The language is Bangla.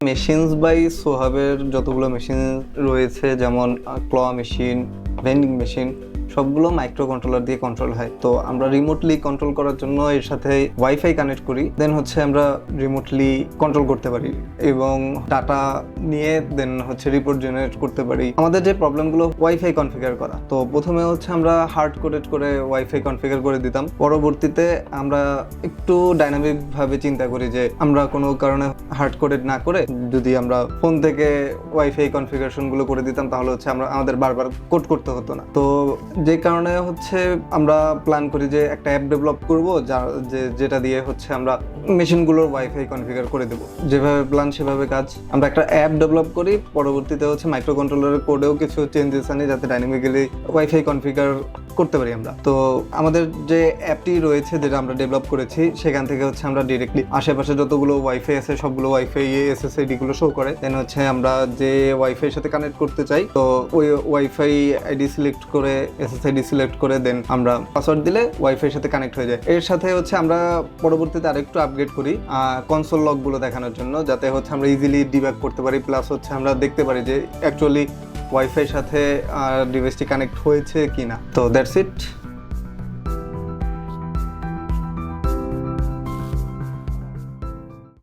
মেশিনস বাই সোহাবের যতগুলো মেশিন রয়েছে যেমন ক্ল মেশিন ভেন্ডিং মেশিন সবগুলো মাইক্রো কন্ট্রোলার দিয়ে কন্ট্রোল হয়। তো আমরা রিমোটলি কন্ট্রোল করার জন্য এর সাথে ওয়াইফাই কানেক্ট করি দেন হচ্ছে আমরা রিমোটলি কন্ট্রোল করতে পারি এবং ডাটা নিয়ে দেন হচ্ছে রিপোর্ট জেনারেট করতে পারি। আমাদের যে প্রবলেমগুলো ওয়াইফাই কনফিগার করা, তো প্রথমে হচ্ছে আমরা হার্ড কোডেড করে ওয়াইফাই কনফিগার করে দিতাম। পরবর্তীতে আমরা একটু ডাইনামিক ভাবে চিন্তা করি যে আমরা কোনো কারণে হার্ড কোডেড না করে যদি আমরা ফোন থেকে ওয়াইফাই কনফিগারেশনগুলো করে দিতাম, তাহলে হচ্ছে আমরা, আমাদের বারবার কোড করতে হতো না। তো যে কারণে হচ্ছে আমরা প্ল্যান করি যে একটা অ্যাপ ডেভেলপ করব যা যে যেটা দিয়ে হচ্ছে আমরা মেশিনগুলোর ওয়াইফাই কনফিগার করে দেব। যেভাবে প্ল্যান সেভাবে কাজ। আমরা একটা অ্যাপ ডেভেলপ করি, পরবর্তীতে হচ্ছে মাইক্রো কন্ট্রোলারের কোডেও কিছু চেঞ্জেস আনি, যাতে ডাইনামিক্যালি ওয়াইফাই কনফিগার করতে পারি আমরা। তো আমাদের যে অ্যাপটি রয়েছে যেটা আমরা ডেভেলপ করেছি, সেখান থেকে হচ্ছে আমরা ডিরেক্টলি আশেপাশে যতগুলো ওয়াইফাই আছে, সবগুলো ওয়াইফাই এসএসআইডি গুলো শো করে। দেন হচ্ছে আমরা যে ওয়াইফাই সাথে কানেক্ট করতে চাই, তো ওই ওয়াইফাই আইডি সিলেক্ট করে এসএসআইডি সিলেক্ট করে দেন আমরা পাসওয়ার্ড দিলে ওয়াইফাই সাথে কানেক্ট হয়ে যায়। এর সাথে হচ্ছে আমরা পরবর্তীতে আরেকটু আপগ্রেড করি কনসোল লগগুলো দেখানোর জন্য, যাতে হচ্ছে আমরা ইজিলি ডিব্যাক করতে পারি। প্লাস হচ্ছে আমরা দেখতে পারি যে অ্যাকচুয়ালি ওয়াইফাই সাথে ডিভাইসটি কানেক্ট হয়েছে কিনা। তো দ্যাটস ইট